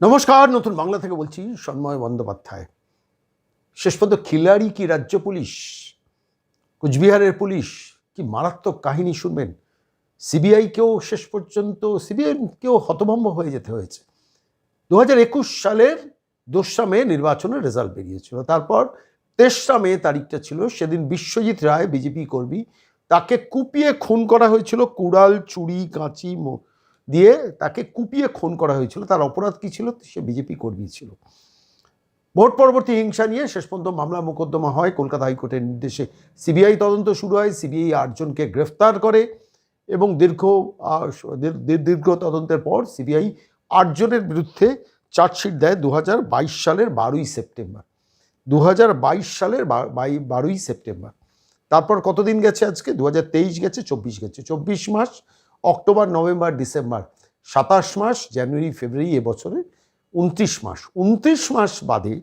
নমস্কার, নতুন বাংলা থেকে বলছি সন্ময় বন্দ্যোপাধ্যায়। শেষ পর্যন্ত খিলাড়ি কি রাজ্য পুলিশ? কুচবিহারের পুলিশ কি মারাত্মক কাহিনী শুনবেন? সিবিআইকেও শেষ পর্যন্ত সিবিআইকেও হতভম্ব হয়ে যেতে হয়েছে। দু হাজার একুশ সালের দোসরা মে নির্বাচনের রেজাল্ট বেরিয়েছিল। তারপর তেসরা মে তারিখটা ছিল, সেদিন বিশ্বজিৎ রায়, বিজেপি কর্মী, তাকে কুপিয়ে খুন করা হয়েছিল। কুড়াল, চুড়ি, কাঁচি দিয়ে তাকে কুপিয়ে খুন করা হয়েছিল। তার অপরাধ কী ছিল? সে বিজেপি কর্মী ছিল। ভোট পরবর্তী হিংসা নিয়ে শেষ পর্যন্ত মামলা মোকদ্দমা হয়। কলকাতা হাইকোর্টের নির্দেশে সিবিআই তদন্ত শুরু হয়। সিবিআই আটজনকে গ্রেফতার করে এবং দীর্ঘ দীর্ঘ তদন্তের পর সিবিআই আটজনের বিরুদ্ধে চার্জশিট দেয় দু হাজার বাইশ সালের বারোই সেপ্টেম্বর। দু হাজার বাইশ সালের বারোই সেপ্টেম্বর। তারপর কতদিন গেছে আজকে? দু হাজার তেইশ গেছে, চব্বিশ গেছে। চব্বিশ মাস অক্টোবর, নভেম্বর, ডিসেম্বর, সাতাশ মাস, জানুয়ারি, ফেব্রুয়ারি এবছরে উনত্রিশ মাস। উনত্রিশ মাস বাদে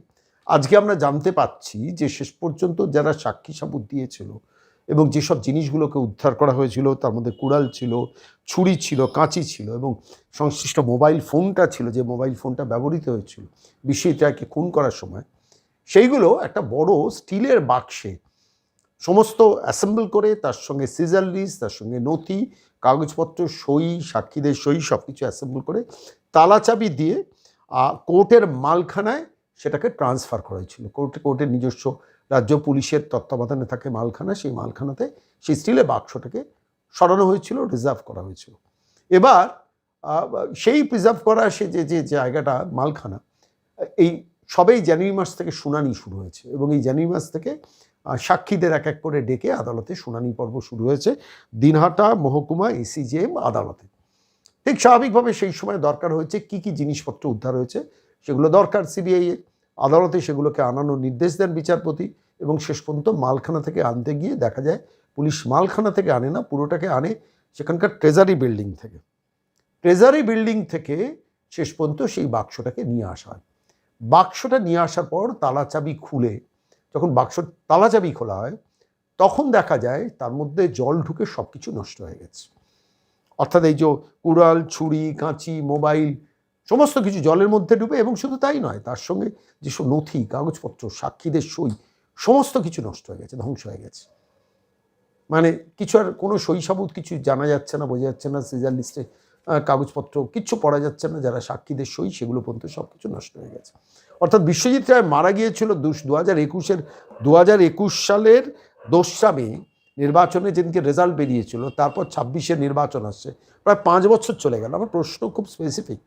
আজকে আমরা জানতে পাচ্ছি যে শেষ পর্যন্ত যারা সাক্ষী সাবুত দিয়েছিল এবং যেসব জিনিসগুলোকে উদ্ধার করা হয়েছিল, তার মধ্যে কুড়াল ছিল, ছুরি ছিল, কাঁচি ছিল এবং সংশ্লিষ্ট মোবাইল ফোনটা ছিল, যে মোবাইল ফোনটা ব্যবহৃত হয়েছিল রায়কে খুন করার সময়, সেইগুলো একটা বড় স্টিলের বাক্সে সমস্ত অ্যাসেম্বল করে, তার সঙ্গে সিজার লিস্ট তার সঙ্গে নথি কাগজপত্র, সই, সাক্ষীদের সই সব কিছু অ্যাসেম্বল করে তালা চাবি দিয়ে কোর্টের মালখানায় সেটাকে ট্রান্সফার করা হয়েছিল। কোর্টে, কোর্টের নিজস্ব রাজ্য পুলিশের তত্ত্বাবধানে থাকে মালখানা, সেই মালখানাতে সেই স্টিলের বাক্সটাকে সরানো হয়েছিল রিজার্ভ করা হয়েছিল। এবার সেই প্রিজার্ভ করা, সে যে যে জায়গাটা, মালখানা, এই সবেই জানুয়ারি মাস থেকে শুনানি শুরু হয়েছে এবং এই জানুয়ারি মাস থেকে সাক্ষীদের এক এক করে ডেকে আদালতে শুনানি পর্ব শুরু হয়েছে। দিনহাটা, মহকুমা, এসিজেএম, আদালতে। ঠিক স্বাভাবিকভাবে সেই সময় দরকার হয়েছে কি কি জিনিসপত্র উদ্ধার হয়েছে, সেগুলো দরকার সিবিআই আদালতে সেগুলোকে আনানোর নির্দেশ দেন বিচারপতি এবং শেষ পর্যন্ত মালখানা থেকে আনতে গিয়ে দেখা যায় পুলিশ মালখানা থেকে আনে না, পুরোটাকে আনে সেখানকার ট্রেজারি বিল্ডিং থেকে। ট্রেজারি বিল্ডিং থেকে শেষ পর্যন্ত সেই বাক্সটাকে নিয়ে আসা হয়। বাক্সটা নিয়ে আসার পর তালা চাবি খুলে যখন বাক্স তালা চাবি খোলা হয়, তখন দেখা যায় তার মধ্যে জল ঢুকে সব কিছু নষ্ট হয়ে গেছে। অর্থাৎ এই যে কুড়াল, ছুরি, কাঁচি, মোবাইল, সমস্ত কিছু জলের মধ্যে ডুবে এবং শুধু তাই নয়, তার সঙ্গে যেসব নথি, কাগজপত্র, সাক্ষীদের সই, সমস্ত কিছু নষ্ট হয়ে গেছে, ধ্বংস হয়ে গেছে। মানে কিছু আর কোনো সাবুত কিছু জানা যাচ্ছে না, বোঝা যাচ্ছে না, সিজার লিস্টে কাগজপত্র কিচ্ছু পড়া যাচ্ছে না, যারা সাক্ষীদের সই, সেগুলো পর্যন্ত সব কিছু নষ্ট হয়ে গেছে। অর্থাৎ বিশ্বজিৎ রায় মারা গিয়েছিল দু হাজার একুশের দু হাজার একুশ সালের দোসরা মে নির্বাচনে যেদিনকে রেজাল্ট বেরিয়েছিল, তারপর ছাব্বিশের নির্বাচন আসছে। প্রায় পাঁচ বছর চলে গেল। আমার প্রশ্ন খুব স্পেসিফিক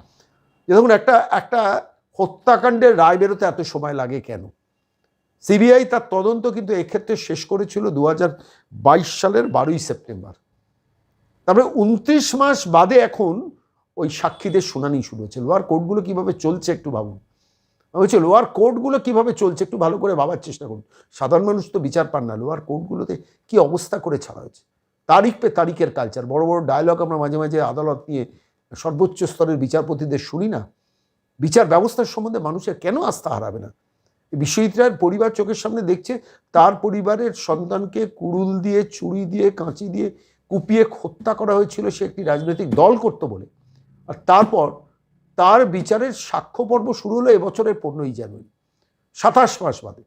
যে দেখুন, একটা একটা হত্যাকাণ্ডের রায় বেরোতে এত সময় লাগে কেন? সিবিআই তার তদন্ত কিন্তু এক্ষেত্রে শেষ করেছিল দু হাজার বাইশ সালের বারোই সেপ্টেম্বর। তারপরে উনত্রিশ মাস বাদে এখন ওই সাক্ষীদের শুনানি শুরু হয়েছে। লোয়ার কোর্টগুলো কীভাবে চলছে একটু ভাবুন। বলছি, লোয়ার কোর্টগুলো কীভাবে চলছে একটু ভালো করে ভাবার চেষ্টা করুন। সাধারণ মানুষ তো বিচার পান না। লোয়ার কোর্টগুলোতে কি অবস্থা করে ছাড়া হয়েছে? তারিখ পে তারিখের কালচার বড় বড় ডায়লগ আমরা মাঝে মাঝে আদালত নিয়ে সর্বোচ্চ স্তরের বিচারপতিদের শুনি না। বিচার ব্যবস্থার সম্বন্ধে মানুষের কেন আস্থা হারাবে না? বিশ্বজিৎ রায়ের পরিবার চোখের সামনে দেখছে, তার পরিবারের সন্তানকে কুড়ুল দিয়ে ছুরি দিয়ে, কাঁচি দিয়ে কুপিয়ে হত্যা করা হয়েছিল সে একটি রাজনৈতিক দল করতো বলে। আর তারপর তার বিচারের সাক্ষ্য পর্ব শুরু হলো এবছরের পনেরোই জানুয়ারি, সাতাশ মাস বাদে।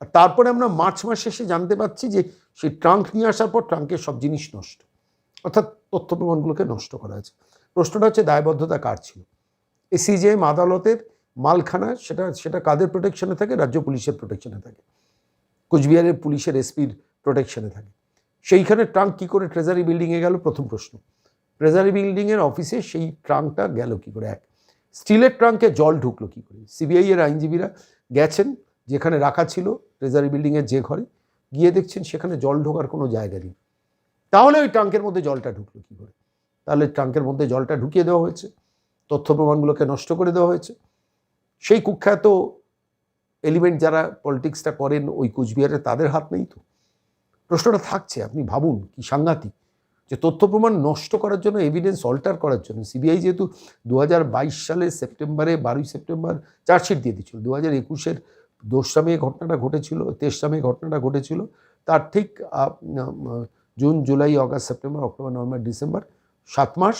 আর তারপরে আমরা মার্চ মাস শেষে জানতে পারছি যে সেই ট্রাঙ্ক নিয়ে আসার পর ট্রাঙ্কের সব জিনিস নষ্ট, অর্থাৎ তথ্য প্রমাণগুলোকে নষ্ট করা হয়েছে। প্রশ্নটা হচ্ছে দায়বদ্ধতা কার ছিল? এসিজেএম আদালতের মালখানা, সেটা সেটা কাদের প্রোটেকশনে থাকে? রাজ্য পুলিশের প্রোটেকশনে থাকে। কোচবিহারের পুলিশের এসপির প্রোটেকশনে থাকে। সেইখানে ট্রাঙ্ক কী করে ট্রেজারি বিল্ডিংয়ে গেল? প্রথম প্রশ্ন। ট্রেজারি বিল্ডিংয়ের অফিসে সেই ট্রাঙ্কটা গেল কী করে? এক স্টিলের ট্রাঙ্কে জল ঢুকলো কী করে? সিবিআই এর আইনজীবীরা গেছেন, যেখানে রাখা ছিল ট্রেজারি বিল্ডিংয়ের যে ঘরে, গিয়ে দেখছেন সেখানে জল ঢোকার কোনো জায়গা নেই। তাহলে ওই ট্রাঙ্কের মধ্যে জলটা ঢুকলো কী করে? তাহলে ট্রাঙ্কের মধ্যে জলটা ঢুকিয়ে দেওয়া হয়েছে, তথ্য প্রমাণগুলোকে নষ্ট করে দেওয়া হয়েছে। সেই কুখ্যাত এলিমেন্ট যারা পলিটিক্সটা করেন ওই কুচবিহারে তাদের হাত নেই তো। প্রশ্নটা থাকছে, আপনি ভাবুন কি সাংঘাতিক, যে তথ্য প্রমাণ নষ্ট করার জন্য এভিডেন্স অল্টার করার জন্য সিবিআই যেহেতু দু সালের সেপ্টেম্বরে, বারোই সেপ্টেম্বর চার্জশিট দিয়ে দিচ্ছিল দু হাজার একুশের দোসরা মে ঘটনাটা ঘটেছিল, তেসরা মে ঘটনাটা ঘটেছিল, তার ঠিক June, July August September, October, November, December সাত মাস,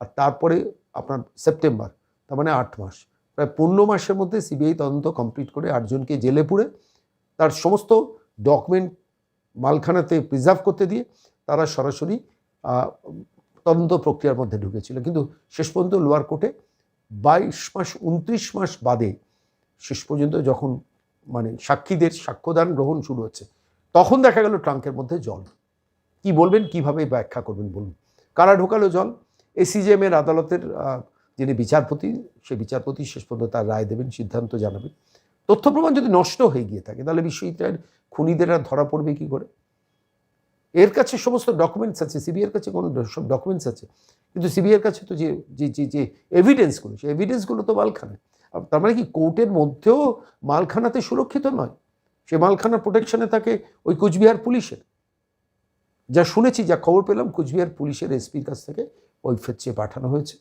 আর তারপরে আপনার সেপ্টেম্বর, তার মানে আট মাস, প্রায় পনেরো মাসের মধ্যে সিবিআই তদন্ত কমপ্লিট করে আটজনকে জেলে পুরে, তার সমস্ত ডকুমেন্ট মালখানাতে প্রিজার্ভ করতে দিয়ে তারা সরাসরি তদন্ত প্রক্রিয়ার মধ্যে ঢুকেছিল। কিন্তু শেষ পর্যন্ত লোয়ার কোর্টে বাইশ মাস, উনত্রিশ মাস বাদে শেষ পর্যন্ত যখন মানে সাক্ষীদের সাক্ষ্যদান গ্রহণ শুরু হচ্ছে, তখন দেখা গেল ট্রাঙ্কের মধ্যে জল। কি বলবেন? কীভাবে ব্যাখ্যা করবেন বলুন? কারা ঢোকালো জল? এসিজেএম এর আদালতের যিনি বিচারপতি, সেই বিচারপতি শেষ পর্যন্ত তার রায় দেবেন, সিদ্ধান্ত জানাবেন। তথ্য প্রমাণ যদি নষ্ট হয়ে গিয়ে থাকে, তাহলে বিশ্ববিদ্যালয়ের খুনিদের আর ধরা পড়বে কি করে? এর কাছে সমস্ত ডকুমেন্টস আছে সিবিআইয়ের কাছে কোনো সব ডকুমেন্টস আছে। কিন্তু সিবিআইয়ের কাছে তো যে যে যে যে এভিডেন্সগুলো সেই এভিডেন্সগুলো তো মালখানায় আর তার মানে কি কোর্টের মধ্যেও মালখানাতে সুরক্ষিত নয়। সে মালখানার প্রোটেকশনে থাকে ওই কুচবিহার পুলিশের। যা শুনেছি, যা খবর পেলাম, কুচবিহার পুলিশের এসপির কাছ থেকে ওই ফেচ্ছে পাঠানো হয়েছে।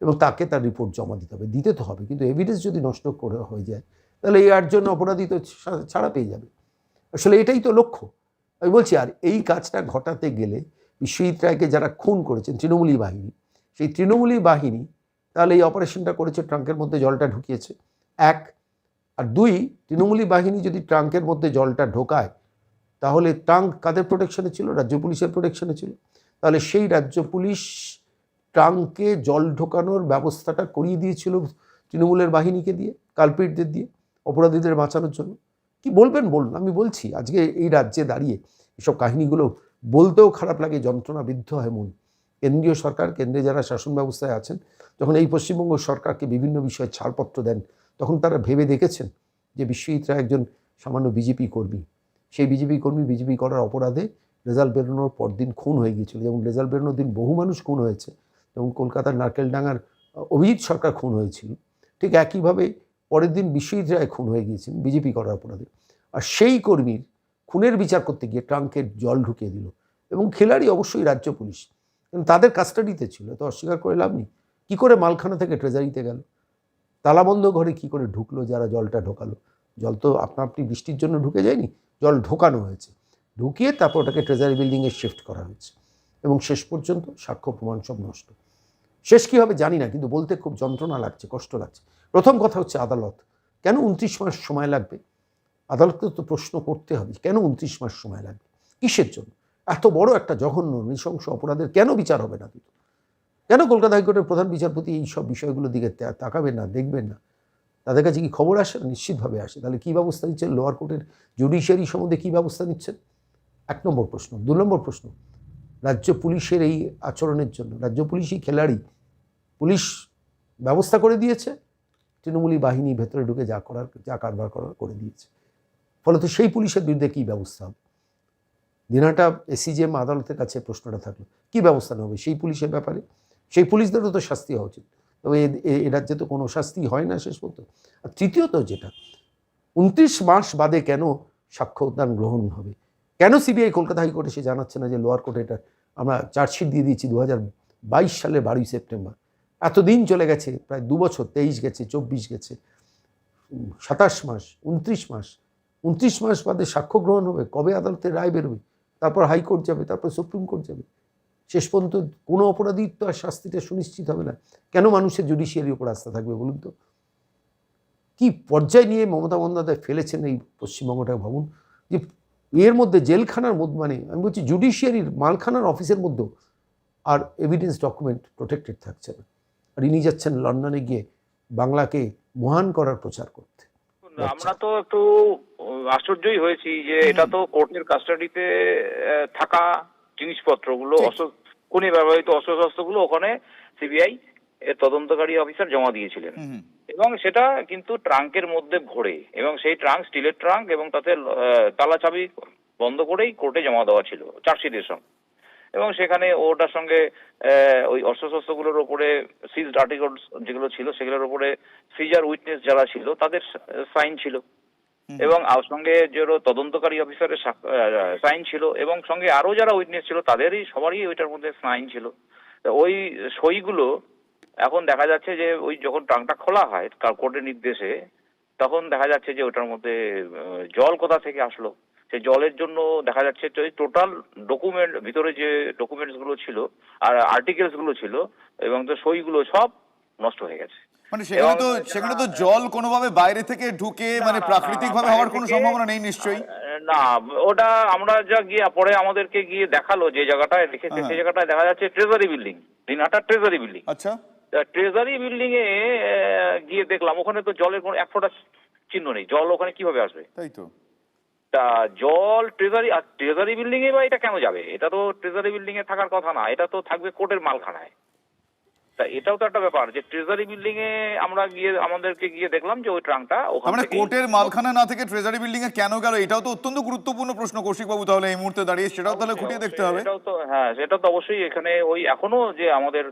এবং তাকে তার রিপোর্ট জমা দিতে হবে। দিতে তো হবে, কিন্তু এভিডেন্স যদি নষ্ট করে, হয়ে যায় তাহলে এই আটজন অপরাধী তো ছাড়া পেয়ে যাবে। আসলে এটাই তো লক্ষ্য। আমি বলছি, আর এই কাজটা ঘটাতে গেলে বিশ্বজিৎ রায়কে যারা খুন করেছেন তৃণমূলী বাহিনী, সেই তৃণমূলী বাহিনী তাহলে এই অপারেশনটা করেছে, ট্রাঙ্কের মধ্যে জলটা ঢুকিয়েছে। এক, আর দুই, তৃণমূলী বাহিনী যদি ট্রাঙ্কের মধ্যে জলটা ঢোকায়, তাহলে ট্রাঙ্ক কাদের প্রোটেকশনে ছিল? রাজ্য পুলিশের প্রোটেকশনে ছিল। তাহলে সেই রাজ্য পুলিশ ট্রাঙ্কে জল ঢোকানোর ব্যবস্থাটা করিয়ে দিয়েছিল তৃণমূলের বাহিনীকে দিয়ে, কালপিটদের দিয়ে। অপরাধীদের বাঁচানোর জন্য। কি বলবেন? বলুন। আমি বলছি, আজকে এই রাজ্যে দাঁড়িয়ে এসব কাহিনীগুলো বলতেও খারাপ লাগে যন্ত্রণা বিদ্ধ হয় মন। কেন্দ্রীয় সরকার, কেন্দ্রে যারা শাসন ব্যবস্থায় আছেন, যখন এই পশ্চিমবঙ্গ সরকারকে বিভিন্ন বিষয়ে ছাড়পত্র দেন, তখন তারা ভেবে দেখেছেন যে বিশ্বজিৎ রায় একজন সামান্য বিজেপি কর্মী। সেই বিজেপি কর্মী বিজেপি করার অপরাধে রেজাল্ট বেরোনোর পর দিন খুন হয়ে গিয়েছিল যেমন রেজাল্ট বেরোনোর দিন বহু মানুষ খুন হয়েছে যেমন কলকাতার নারকেলডাঙ্গার অভিজিৎ সরকার খুন হয়েছিল। ঠিক একইভাবে পরের দিন বিশ্বজিৎ রায় খুন হয়ে গিয়েছেন বিজেপি করার অপরাধে আর সেই কর্মীর খুনের বিচার করতে গিয়ে ট্রাঙ্কের জল ঢুকিয়ে দিল। এবং খেলাড়ি অবশ্যই রাজ্য পুলিশ। তাদের কাস্টাডিতে ছিল, তো অস্বীকার করে লাভ নেই। কী করে মালখানা থেকে ট্রেজারিতে গেল? তালাবন্ধ ঘরে কি করে ঢুকলো যারা জলটা ঢোকালো? জল তো আপনা আপনি বৃষ্টির জন্য ঢুকে যায়নি, জল ঢোকানো হয়েছে। ঢুকিয়ে তারপর ওটাকে ট্রেজারি বিল্ডিংয়ে শিফট করা হয়েছে। এবং শেষ পর্যন্ত সাক্ষ্য প্রমাণ সব নষ্ট। শেষ কী হবে জানি না, কিন্তু বলতে খুব যন্ত্রণা লাগছে, কষ্ট লাগছে। প্রথম কথা হচ্ছে আদালত। কেন উনত্রিশ মাস সময় লাগবে? আদালতকে তো প্রশ্ন করতে হবে, কেন উনত্রিশ মাস সময় লাগবে? কিসের জন্য? এত বড় একটা জঘন্য, নৃশংস অপরাধের কেন বিচার হবে না কিন্তু? কেন কলকাতা হাইকোর্টের প্রধান বিচারপতি এই সব বিষয়গুলোর দিকে তাকাবেন না, দেখবেন না? তাদের কাছে কি খবর আসে? নিশ্চিতভাবে আসে। তাহলে কী ব্যবস্থা নিচ্ছেন? লোয়ার কোর্টের জুডিশিয়ারি সম্বন্ধে কী ব্যবস্থা নিচ্ছেন? এক নম্বর প্রশ্ন। দু নম্বর প্রশ্ন। রাজ্য পুলিশের এই আচরণের জন্য, রাজ্য পুলিশই খেলাড়ি। পুলিশ ব্যবস্থা করে দিয়েছে তৃণমূলী বাহিনী ভেতরে ঢুকে যা করার, যা কারবার করার করে দিয়েছে। ফলে তো সেই পুলিশের বিরুদ্ধে কী ব্যবস্থা হবে? দিনাটা এসিজেএম আদালতের কাছে প্রশ্নটা থাকল, কী ব্যবস্থা হবে? সেই পুলিশের ব্যাপারে? সেই পুলিশদেরও তো শাস্তি হওয়া উচিত। তবে এ- রাজ্যে তো কোনো শাস্তি হয় না শেষ পর্যন্ত। আর তৃতীয়ত যেটা, উনত্রিশ মাস বাদে কেন সাক্ষ্যদান গ্রহণ হবে? কেন সিবিআই কলকাতা হাইকোর্টে সে জানাচ্ছে না যে লোয়ার কোর্টে এটা আমরা চার্জশিট দিয়ে দিয়েছি দু হাজার বাইশ সালের বারোই সেপ্টেম্বর? এতদিন চলে গেছে, প্রায় দু বছর, তেইশ গেছে, চব্বিশ গেছে, সাতাশ মাস, উনত্রিশ মাস উনত্রিশ মাস বাদে সাক্ষ্য গ্রহণ হবে, কবে আদালতের রায় বেরোবে, তারপর হাইকোর্ট যাবে, তারপর সুপ্রিম কোর্ট যাবে, শেষ পর্যন্ত কোনো অপরাধীর তো আর শাস্তিটা সুনিশ্চিত হবে না, কেন মানুষের জুডিশিয়ারির উপর আস্থা থাকবে বলুন তো? কি পর্যায়ে নিয়ে মমতা বন্দ্যোপাধ্যায় ফেলেছেন এই পশ্চিমবঙ্গটা ভাবুন? যে এর মধ্যে জেলখানার মধ্যে মানে আমি বলছি জুডিশিয়ারির মালখানার অফিসের মধ্যেও আর এভিডেন্স ডকুমেন্ট প্রোটেক্টেড থাকছে না। আর ইনি যাচ্ছেন লন্ডনে গিয়ে বাংলাকে মহান করার প্রচার করতে। আমরা তো একটু আশ্চর্যই হয়েছি যে এটা তো কোর্টের কাস্টাডিতে থাকা জিনিসপত্রগুলো ঠিক। অস্ত্র খুনে ব্যবহৃত অস্ত্রশস্ত্রগুলো ওখানে সিবিআই এর তদন্তকারী অফিসার জমা দিয়েছিলেন। এবং সেটা কিন্তু ট্রাঙ্কের মধ্যে ভরে এবং সেই ট্রাঙ্ক স্টিলের ট্রাঙ্ক এবং তাতে তালা চাবি বন্ধ করেই কোর্টে জমা দেওয়া ছিল চার্জশিটের সঙ্গে। এবং সেখানে ওটার সঙ্গে ওই অস্ত্রশস্ত্রগুলোর ওপরে সিজড আর্টিকেলস যেগুলো ছিল সেগুলোর ওপরে সিজার উইটনেস যারা ছিল তাদের সাইন ছিল। এবং আর সঙ্গে যে তদন্তকারী অফিসারের সাইন ছিল এবং সঙ্গে আরও যারা উইটনেস ছিল তাদেরই সবারই ওইটার মধ্যে সাইন ছিল। ওই সইগুলো এখন দেখা যাচ্ছে যে ওই যখন ট্রাঙ্কটা খোলা হয় কোর্টের নির্দেশে তখন দেখা যাচ্ছে যে ওটার মধ্যে জল কোথা থেকে আসলো? সেই জলের জন্য দেখা যাচ্ছে যে টোটাল ডকুমেন্ট ভিতরে যে ডকুমেন্টসগুলো ছিল আর আর্টিকেলসগুলো ছিল এবং তো সইগুলো সব নষ্ট হয়ে গেছে। মানে সেখানে তো সেখানে তো জল কোনোভাবে বাইরে থেকে ঢুকে মানে প্রাকৃতিক ভাবে হওয়ার কোনো সম্ভাবনা নেই নিশ্চয়ই? না ওটা আমরা যা গিয়ে পরে আমাদেরকে গিয়ে দেখাল যে জায়গাটায় রেখেছে হ্যাঁ। সেই জায়গাটায় দেখা যাচ্ছে treasury building Dinhata treasury building আচ্ছা। ট্রেজারি বিল্ডিং এ গিয়ে দেখলাম ওখানে তো জলের কোনো এক ফোঁটা চিহ্ন নেই জল ওখানে কীভাবে আসবে? তাই তো। তা জল ট্রেজারি আর ট্রেজারি বিল্ডিং এ বা এটা কেন যাবে? এটা তো ট্রেজারি বিল্ডিং এ থাকার কথা না এটা তো থাকবে কোর্টের মালখানায়। তা এটাও তো একটা ব্যাপার যে ট্রেজারি বিল্ডিং এ আমরা গিয়ে আমাদেরকে গিয়ে দেখলাম যে ওই ট্রাঙ্কটা ওখান মানে কোর্টের মালখানা না থেকে ট্রেজারি বিল্ডিং এ কেন গেল এটাও তো অত্যন্ত গুরুত্বপূর্ণ প্রশ্ন কৌশিক বাবু তাহলে এই মুহূর্তে দাঁড়িয়ে সেটাও তাহলে খুঁটিয়ে দেখতে হবে। এটাও তো হ্যাঁ সেটা তো অবশ্যই এখানে ওই এখনও যে আমাদের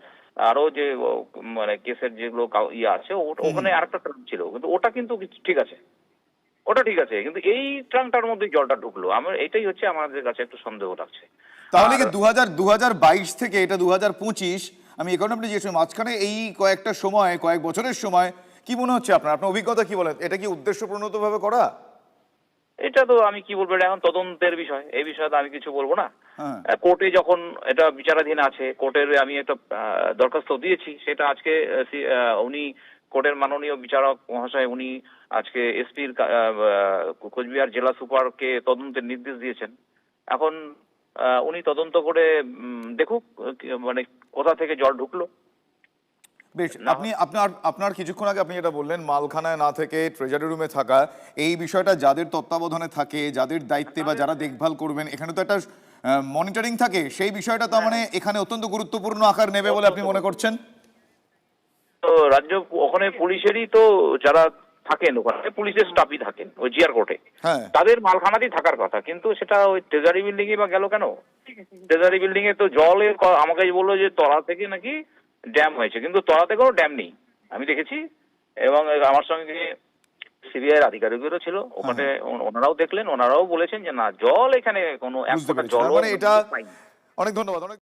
আরও যে মানে কেসের যেগুলো ইয়ে আছে ওখানে আরেকটা ট্রাঙ্ক ছিল কিন্তু ওটা কিন্তু ঠিক আছে। ওটা ঠিক আছে কিন্তু এই ট্রাঙ্কটার মধ্যে জলটা ঢুকলো। আমার এটাই হচ্ছে আমাদের কাছে একটু সন্দেহ লাগছে। তাহলে কি দু হাজার থেকে এটা দু হাজার পঁচিশ আমি কারণে আপনি জিজ্ঞেস করি, মাঝখানে এই কয়েকটা সময় কয়েক বছরের সময় কি মনে হচ্ছে আপনার? আপনার অভিজ্ঞতা কি বলেন? এটা কি উদ্দেশ্য প্রণোত ভাবে করা? এটা তো আমি কি বলব এটা এখন তদন্তের বিষয়। এই বিষয়ে তো আমি কিছু বলব না। হ্যাঁ। কোর্টে যখন এটা বিচারাধীন আছে কোর্টের আমি একটা দরখাস্ত দিয়েছি সেটা আজকে উনি কোর্টের মাননীয় বিচারক মহাশয় উনি আজকে এসপির কোচবিহার জেলা সুপারকে তদন্তের নির্দেশ দিয়েছেন। এখন উনি তদন্ত করে দেখুক মানে কোথা থেকে জল ঢুকলো। বেশ আপনি আপনার আপনার কিছুক্ষণ আগে আপনি যেটা বললেন মালখানায় না থেকে ট্রেজারি রুমে থাকা এই বিষয়টা যাদের তত্ত্বাবধানে থাকে যাদের দায়িত্বে বা যারা দেখভাল করবেন এখানে তো একটা মনিটরিং থাকে সেই বিষয়টা তার মানে এখানে অত্যন্ত গুরুত্বপূর্ণ আকার নেবে বলে আপনি মনে করছেন? তো রাজ্য ওখানে পুলিশেরই তো যারা থাকেন ওখানে পুলিশের স্টাফই থাকেন ওই জিআর কোর্টে হ্যাঁ। তাদের মালখানাতেই থাকার কথা কিন্তু সেটা ওই ট্রেজারি বিল্ডিং এ বা গেল কেন? ট্রেজারি বিল্ডিং এ তো জলের আমাকে বলল যে তলা থেকে নাকি ড্যাম হয়েছে কিন্তু তলাতে কোনো ড্যাম নেই। আমি দেখেছি এবং আমার সঙ্গে সিবিআই এর আধিকারিকদেরও ছিল। ওখানে ওনারাও দেখলেন ওনারাও বলেছেন যে না জল এখানে কোনো এক ফোঁটা জল মানে এটা অনেক ধন্যবাদ অনেক